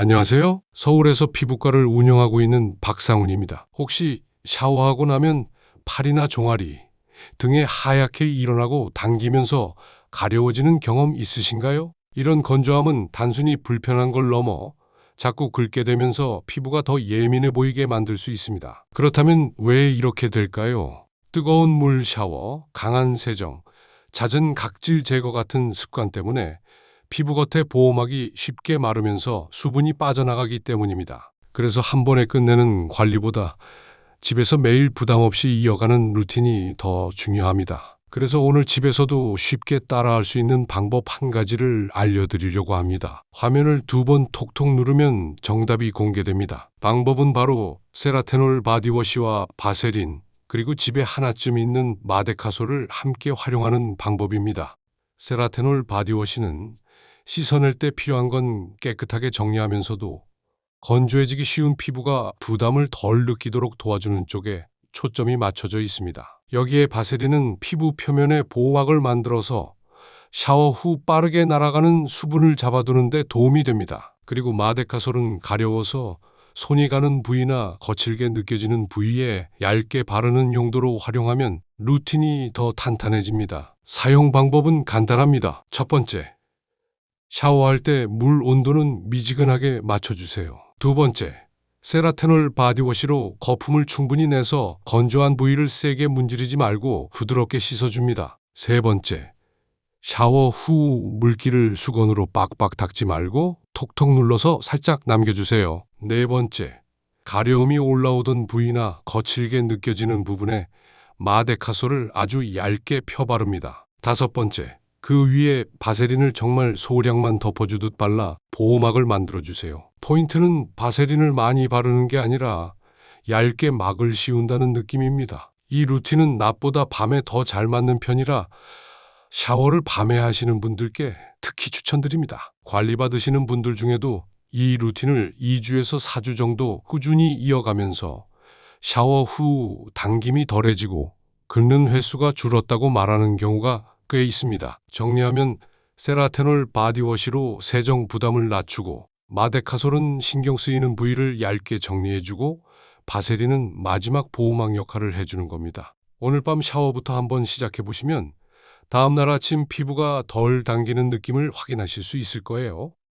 안녕하세요. 서울에서 피부과를 운영하고 있는 박상훈입니다. 혹시 샤워하고 나면 팔이나 종아리 등에 하얗게 일어나고 당기면서 가려워지는 경험 있으신가요? 이런 건조함은 단순히 불편한 걸 넘어 자꾸 긁게 되면서 피부가 더 예민해 보이게 만들 수 있습니다. 그렇다면 왜 이렇게 될까요? 뜨거운 물 샤워, 강한 세정, 잦은 각질 제거 같은 습관 때문에 피부 겉의 보호막이 쉽게 마르면서 수분이 빠져나가기 때문입니다. 그래서 한 번에 끝내는 관리보다 집에서 매일 부담 없이 이어가는 루틴이 더 중요합니다. 그래서 오늘 집에서도 쉽게 따라할 수 있는 방법 한 가지를 알려드리려고 합니다. 화면을 두 번 톡톡 누르면 정답이 공개됩니다. 방법은 바로 세라테놀 바디워시와 바세린, 그리고 집에 하나쯤 있는 마데카솔을 함께 활용하는 방법입니다. 세라테놀 바디워시는 씻어낼 때 필요한 건 깨끗하게 정리하면서도 건조해지기 쉬운 피부가 부담을 덜 느끼도록 도와주는 쪽에 초점이 맞춰져 있습니다. 여기에 바세린은 피부 표면에 보호막을 만들어서 샤워 후 빠르게 날아가는 수분을 잡아두는데 도움이 됩니다. 그리고 마데카솔은 가려워서 손이 가는 부위나 거칠게 느껴지는 부위에 얇게 바르는 용도로 활용하면 루틴이 더 탄탄해집니다. 사용 방법은 간단합니다. 첫 번째, 샤워할 때 물 온도는 미지근하게 맞춰주세요. 두 번째, 세라테놀 바디워시로 거품을 충분히 내서 건조한 부위를 세게 문지르지 말고 부드럽게 씻어줍니다. 세 번째, 샤워 후 물기를 수건으로 빡빡 닦지 말고 톡톡 눌러서 살짝 남겨주세요. 네 번째, 가려움이 올라오던 부위나 거칠게 느껴지는 부분에 마데카솔을 아주 얇게 펴 바릅니다. 다섯 번째, 그 위에 바세린을 정말 소량만 덮어주듯 발라 보호막을 만들어 주세요. 포인트는 바세린을 많이 바르는 게 아니라 얇게 막을 씌운다는 느낌입니다. 이 루틴은 낮보다 밤에 더 잘 맞는 편이라 샤워를 밤에 하시는 분들께 특히 추천드립니다. 관리받으시는 분들 중에도 이 루틴을 2주에서 4주 정도 꾸준히 이어가면서 샤워 후 당김이 덜해지고 긁는 횟수가 줄었다고 말하는 경우가 꽤 있습니다. 정리하면 세라테놀 바디워시로 세정 부담을 낮추고 마데카솔은 신경 쓰이는 부위를 얇게 정리해주고 바세린은 마지막 보호막 역할을 해주는 겁니다. 오늘 밤 샤워부터 한번 시작해 보시면 다음날 아침 피부가 덜 당기는 느낌을 확인하실 수 있을 거예요.